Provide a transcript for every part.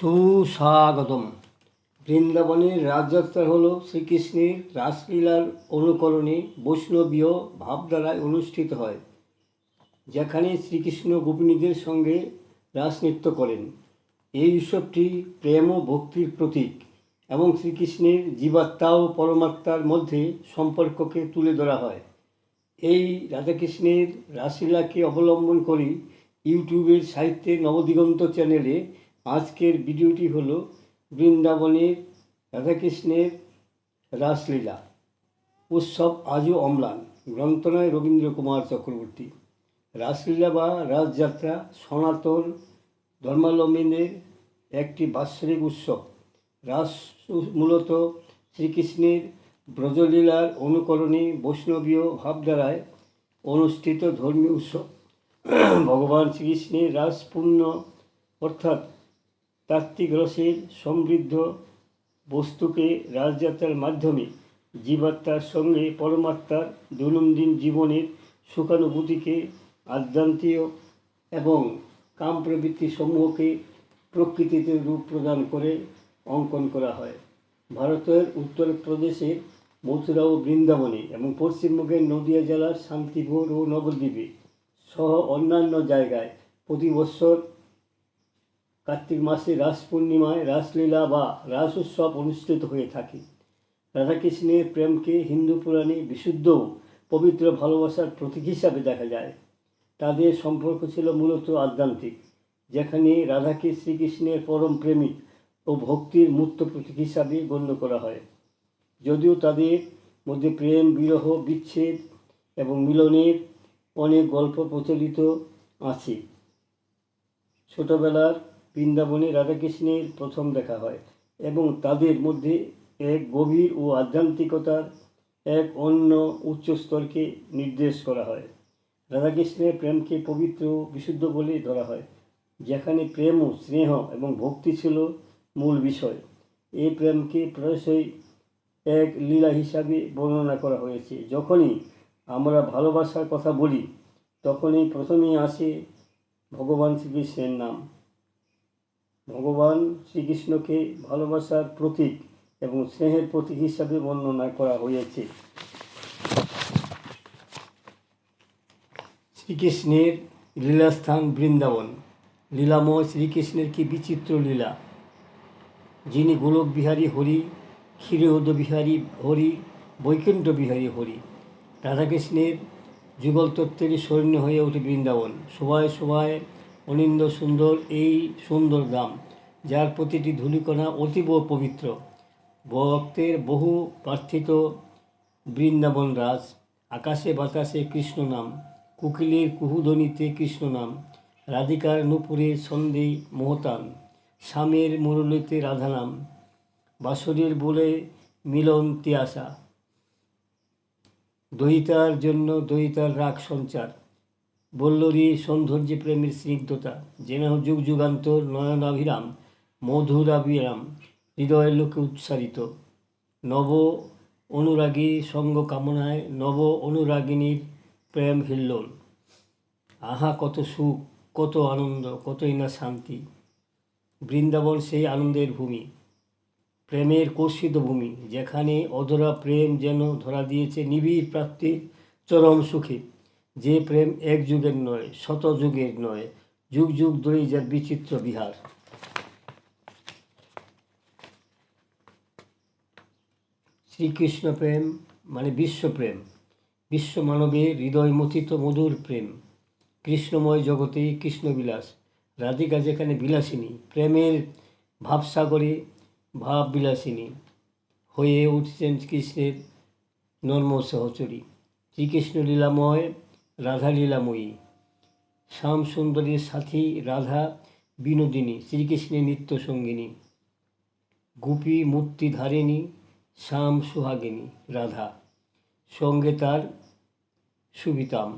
সুস্বাগতম। বৃন্দাবনের রাজযাত্রা হল শ্রীকৃষ্ণের রাসলীলার অনুকরণে বৈষ্ণবীয় ভাবধারায় অনুষ্ঠিত হয়, যেখানে শ্রীকৃষ্ণ গোপিনীদের সঙ্গে রাসনৃত্য করেন। এই উৎসবটি প্রেম ও ভক্তির প্রতীক এবং শ্রীকৃষ্ণের জীবাত্মা ও পরমাত্মার মধ্যে সম্পর্ককে তুলে ধরা হয়। এই রাধাকৃষ্ণের রাসলীলাকে অবলম্বন করে ইউটিউবের সাহিত্যের নবদিগন্ত চ্যানেলে আজকের ভিডিওটি হলো বৃন্দাবনের রাধাকৃষ্ণের রাসলীলা, উৎসব আজও অম্লান। গ্রন্থনায় রবীন্দ্র কুমার চক্রবর্তী। রাসলীলা বা রাসযাত্রা সনাতন ধর্মাবলম্বীদের একটি বাৎসরিক উৎসব। রাস মূলত শ্রীকৃষ্ণের ব্রজলীলার অনুকরণে বৈষ্ণবীয় ভাবধারায় অনুষ্ঠিত ধর্মীয় উৎসব। ভগবান শ্রীকৃষ্ণের রাসপূর্ণ অর্থাৎ তাত্ত্বিক রসের সমৃদ্ধ বস্তুকে রাজযাত্রার মাধ্যমে জীবাত্মার সঙ্গে পরমাত্মার দৈনন্দিন জীবনের সুখানুভূতিকে আধ্যাত্মিক এবং কাম প্রবৃত্তি সমূহকে প্রকৃতিতে রূপ প্রদান করে অঙ্কন করা হয়। ভারতের উত্তরপ্রদেশের মথুরা ও বৃন্দাবনে এবং পশ্চিমবঙ্গের নদিয়া জেলার শান্তিপুর ও নবদ্বীপে সহ অন্যান্য জায়গায় প্রতি বছর কার্তিক মাসে রাস পূর্ণিমায় রাসলীলা বা রাস উৎসব অনুষ্ঠিত হয়ে থাকে। রাধাকৃষ্ণের প্রেমকে হিন্দু পুরাণে বিশুদ্ধ পবিত্র ভালোবাসার প্রতীক হিসাবে দেখা যায়। তাদের সম্পর্ক ছিল মূলত আধ্যাত্মিক, যেখানে রাধাকে শ্রীকৃষ্ণের পরম প্রেমিক ও ভক্তির মূর্ত প্রতীক হিসাবে গণ্য করা হয়। যদিও তাদের মধ্যে প্রেম, বিরহ, বিচ্ছেদ এবং মিলনের অনেক গল্প প্রচলিত আছে। ছোটবেলার বৃন্দাবনে রাধাকৃষ্ণের প্রথম দেখা হয় এবং তাদের মধ্যে এক গভীর ও আধ্যাত্মিকতার এক অন্য উচ্চ স্তরকে নির্দেশ করা হয়। রাধাকৃষ্ণের প্রেমকে পবিত্র বিশুদ্ধ বলে ধরা হয়, যেখানে প্রেম ও স্নেহ এবং ভক্তি ছিল মূল বিষয়। এই প্রেমকে প্রায়শই এক লীলা হিসাবে বর্ণনা করা হয়েছে। যখনই আমরা ভালোবাসার কথা বলি, তখনই প্রথমেই আসে ভগবান শ্রীকৃষ্ণের নাম। ভগবান শ্রীকৃষ্ণকে ভালোবাসার প্রতীক এবং স্নেহের প্রতীক হিসাবে বর্ণনা করা হয়েছে। শ্রীকৃষ্ণের লীলাস্থান বৃন্দাবন। লীলাময় শ্রীকৃষ্ণের কি বিচিত্র লীলা? যিনি গোলক বিহারী হরি ক্ষীরোদ বিহারী হরি, বৈকুণ্ঠ বিহারী হরি, রাধাকৃষ্ণের যুগল তত্ত্বেরই স্মরণীয় হয়ে ওঠে বৃন্দাবন। সবাই সবাই অনিন্দ সুন্দর এই সুন্দর গ্রাম, যার প্রতিটি ধূলিকণা অতীব পবিত্র। ভক্তের বহু প্রার্থিত বৃন্দাবন রাজ, আকাশে বাতাসে কৃষ্ণ নাম, কুকিলের কুহুধ্বনিতে কৃষ্ণ নাম, রাধিকার নুপুরে ছন্দে মোহতান স্বামীর মুরলিতে রাধা নাম বাসরের বলে মিলন তিয়াসা। দহিতার জন্য দহিতার রাগ সঞ্চার। বল্লরী সৌন্দর্যে প্রেমের স্নিগ্ধতা। যেন যুগ যুগান্তর নয়নাভিরাম মধুরাভিরাম হৃদয়ের লোকে উৎসারিত। নব অনুরাগী সঙ্গ কামনায় নব অনুরাগিনীর প্রেম হিল্লোল। আহা, কত সুখ, কত আনন্দ, কতই না শান্তি। বৃন্দাবন সেই আনন্দের ভূমি, প্রেমের কর্ষিত ভূমি, যেখানে অধরা প্রেম যেন ধরা দিয়েছে নিবিড় প্রাপ্তির চরম সুখে। যে প্রেম এক যুগের নয়, শত যুগের নয়, যুগ যুগ ধরেই যার বিচিত্র বিহার। শ্রীকৃষ্ণ প্রেম মানে বিশ্বপ্রেম বিশ্ব মানবে হৃদয় মথিত মধুর প্রেম। কৃষ্ণময় জগতে কৃষ্ণবিলাস রাধিকা যেখানে বিলাসিনী, প্রেমের ভাবসাগরে ভাব বিলাসিনী হয়ে উঠছেন কৃষ্ণের নর্ম সহচরী। শ্রীকৃষ্ণ লীলাময় রাধা লীলাময়ী শ্যাম সুন্দরীর সাথী রাধা বিনোদিনী, শ্রীকৃষ্ণের নিত্য সঙ্গিনী। গোপী মূর্তি ধারিণী শ্যাম সুহাগিনী, রাধা। সঙ্গে তার সুবিতাম।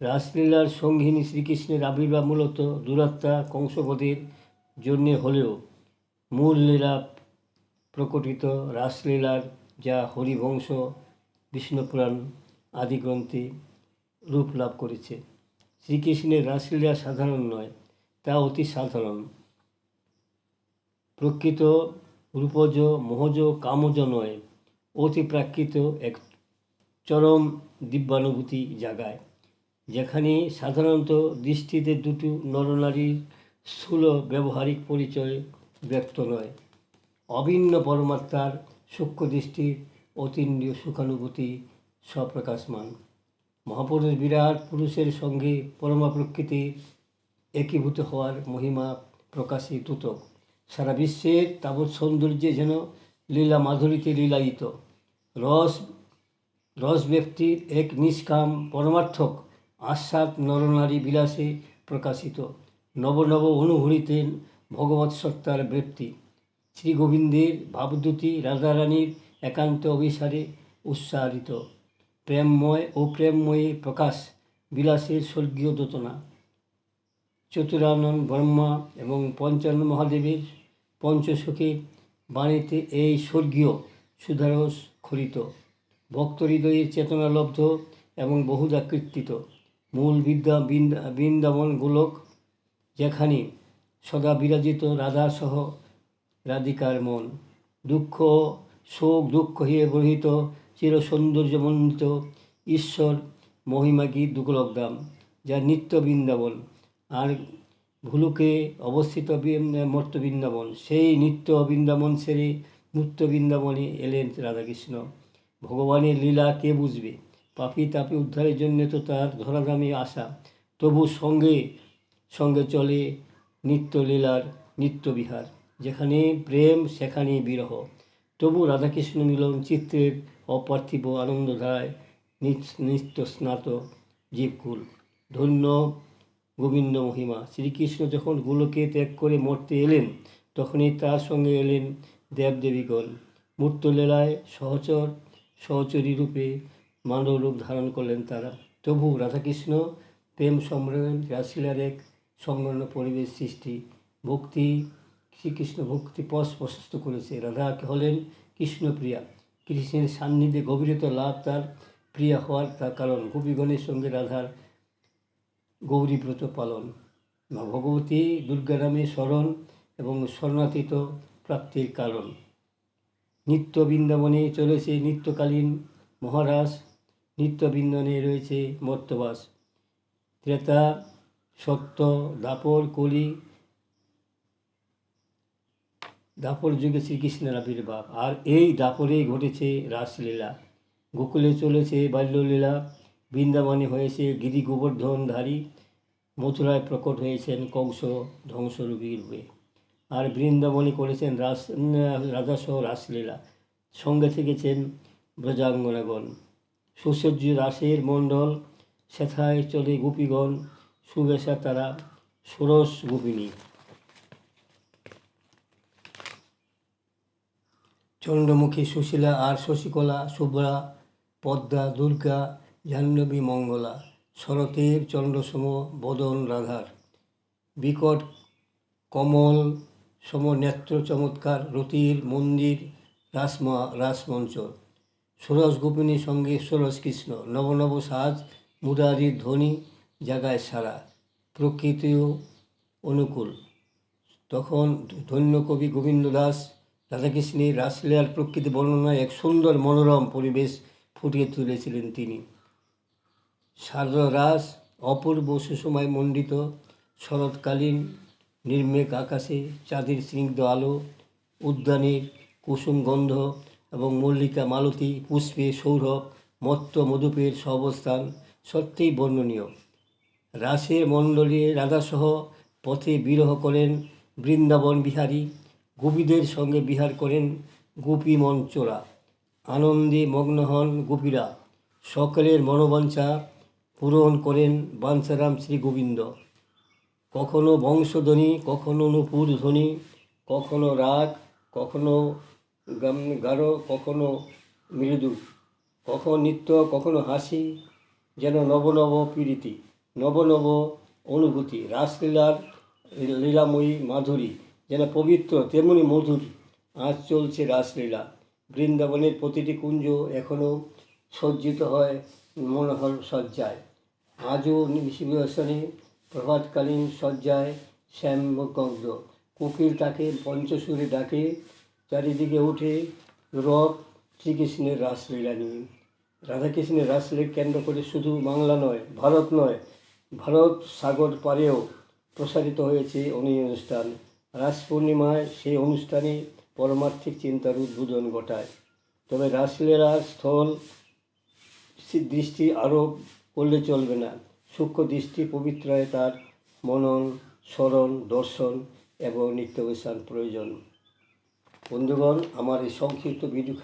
রাসলীলার সঙ্গিনী শ্রীকৃষ্ণের আবির্ভাব মূলত দুরাত্মা কংসবধের জন্যে হলেও মূল লীলা প্রকটিত রাসলীলার যা হরিবংশ, বিষ্ণুপুরাণ আদি গ্রন্থে রূপ লাভ করেছে। শ্রীকৃষ্ণের রাসলীলা সাধারণ নয়, তা অতি সাধারণ। প্রকৃত রূপজ, মোহজ, কামজ নয়, অতি প্রাকৃত এক চরম দিব্যানুভূতি জাগায়, যেখানে সাধারণত দৃষ্টিতে দুটো নরনারীর স্থূল ব্যবহারিক পরিচয় ব্যক্ত নয়। অভিন্ন পরমাত্মার সূক্ষ্ম দৃষ্টির অতীন্দ্রিয় সুখানুভূতি স্বপ্রকাশমান। মহাপুরুষ বিরাট পুরুষের সঙ্গে পরমা প্রকৃতি একীভূত হওয়ার মহিমা প্রকাশে প্রকাশিত সারা বিশ্বের তাবৎ সৌন্দর্যে যেন লীলা মাধুরীতে লীলায়িত। রস রস ব্যক্তির এক নিষ্কাম পরমার্থক আস্বাদ নরনারী বিলাসে প্রকাশিত। নব নব ভগবৎ সত্তার ব্যক্তি শ্রী গোবিন্দের ভাবদ্যুতি রাধারানীর একান্ত অভিসারে উৎসাহিত প্রেমময় ও প্রেমময়ী প্রকাশ, বিলাসের স্বর্গীয় দোতনা। চতুরানন ব্রহ্মা এবং পঞ্চান্ন মহাদেবের পঞ্চসখী বাণীতে এই স্বর্গীয় সুধারস খরিত। ভক্ত হৃদয়ে চেতনালব্ধ এবং বহুদা কীর্তিত। মূল বিদ্যা বৃন্দা, বৃন্দাবন গোলক, যেখানে সদা বিরাজিত রাধাসহ রাধিকার মন। দুঃখ শোক, দুঃখ হয়ে বহিত চির সৌন্দর্যমণ্ডিত ঈশ্বর মহিমা গীত দুকলকদাম যা নিত্য বৃন্দাবন। আর ভুলুকে অবস্থিত মর্ত বৃন্দাবন, সেই নিত্য বৃন্দাবন সেরে মূর্ত বৃন্দাবনে এলেন রাধাকৃষ্ণ। ভগবানের লীলা কে বুঝবে? পাপি তাপি উদ্ধারের জন্য তো তার ধরাধামে আসা। তবু সঙ্গে সঙ্গে চলে নিত্য লীলার নিত্য বিহার যেখানে প্রেম, সেখানে বিরহ। তবু রাধাকৃষ্ণ মিলন চিত্রের অপার্থিব আনন্দধারায় নিত- নিত্য স্নাত জীবকুল। ধন্য গোবিন্দ মহিমা, শ্রীকৃষ্ণ যখন গোলকে ত্যাগ করে মরতে এলেন, তখনই তার সঙ্গে এলেন দেবদেবীগণ মূর্তলীলায় সহচর, সহচরী রূপে মানব রূপ ধারণ করলেন তারা। তবু রাধাকৃষ্ণ প্রেম সম্মেলন রাশিলার এক সংলগ্ন পরিবেশ সৃষ্টি, ভক্তি শ্রীকৃষ্ণ ভক্তি পথ প্রশস্ত করেছে। রাধা হলেন কৃষ্ণপ্রিয়া। কৃষ্ণের সান্নিধ্যে গভীরতা লাভ তার প্রিয়া হওয়ার তার কারণ। গোপীগণের সঙ্গে রাধার গৌরীব্রত পালন। ভগবতী দুর্গারামে স্মরণ এবং শরণাতীত প্রাপ্তির কারণ। নিত্য বৃন্দাবনে চলেছে নিত্যকালীন মহারাজ। নিত্য বৃন্দনে রয়েছে মর্তবাস। ত্রেতা, সত্য, দাপর, কলি দাপর যুগে শ্রীকৃষ্ণের আবির্ভাব। আর এই দাপরেই ঘটেছে রাসলীলা। গোকুলে চলেছে বাল্যলীলা। বৃন্দাবনে হয়েছে গিরি গোবর্ধনধারী। মথুরায় প্রকট হয়েছেন কংস ধ্বংসরূপী রূপে। আর বৃন্দাবনে করেছেন রাস রাজাসহ রাসলীলা। সঙ্গে থেকেছেন ব্রজাঙ্গনাগণ। সুসজ্জ রাসের মণ্ডল, সেথায় চলে গোপীগণ, সুবেশা তারা ষোড়শ গোপিনী। চন্দ্রমুখী, সুশীলা আর শশীকলা শুভ্রা পদ্মা, দুর্গা, জাহ্নবী, মঙ্গলা শরতের চন্দ্রসম, বদন, রাধার। বিকট, কমল, সম নেত্র, চমৎকার, রতির, মন্দির, রাসমা রাসমঞ্চ ষোড়শ গোপিনীর সঙ্গে ষোড়শ কৃষ্ণ, নব নব সাজ, মুরারির ধ্বনি জাগায় সারা, প্রকৃতিও অনুকূল। তখন ধন্য কবি গোবিন্দ দাস রাধাকৃষ্ণের রাসলীলার প্রকৃতি বর্ণনায় এক সুন্দর মনোরম পরিবেশ ফুটিয়ে তুলেছিলেন তিনি। শারদ রাস অপূর্ব সুসময় মণ্ডিত, শরৎকালীন নির্মেঘ আকাশে চাঁদের স্নিগ্ধ আলো, উদ্যানের কুসুম গন্ধ এবং মল্লিকা মালতী পুষ্পে সৌরভ, মত্ত মধুপের সহাবস্থান সত্যিই বর্ণনীয়। রাসের মণ্ডলী রাধাসহ পথে বিরহ করেন বৃন্দাবন বিহারী। গোপীদের সঙ্গে বিহার করেন গোপী মঞ্চরা। আনন্দে মগ্ন হন গোপীরা। সকলের মনোবাঞ্ছা পূরণ করেন বাঞ্ছারাম শ্রী গোবিন্দ কখনো বংশধ্বনি, কখনো নুপুর ধ্বনি, কখনো রাগ, কখনো গাঢ়, কখনো মৃদু, কখনো নৃত্য, কখনো হাসি, যেন নব নব পীড়িতি নব নব অনুভূতি, রাসলীলার লীলাময়ী মাধুরী। যেন পবিত্র তেমনি মধুর। আজ চলছে রাসলীলা। বৃন্দাবনের প্রতিটি কুঞ্জ এখনও সজ্জিত হয় মনোহর সজ্জায় আজও নিশিবসনে প্রভাতকালীন সজ্জায় শ্যামগন্ধ কোকিল তাকে পঞ্চসুরে ডাকে, চারিদিকে উঠে রব শ্রীকৃষ্ণের রাসলীলা নিয়ে। রাধাকৃষ্ণের রাসলীলা কেন্দ্র করে শুধু বাংলা নয়, ভারত নয়, ভারত সাগর পারেও প্রসারিত হয়েছে অনি অনুষ্ঠান। রাস পূর্ণিমায় সেই অনুষ্ঠানে পরমার্থিক চিন্তার উদ্বোধন ঘটায়। তবে রাসলীলা স্থল দৃষ্টি আরও করলে চলবে না। সূক্ষ্ম দৃষ্টি পবিত্রায় তার মনন, স্মরণ, দর্শন এবং নিত্যবেশান প্রয়োজন। বন্ধুগণ, আমার এই সংক্ষিপ্ত ভিডিও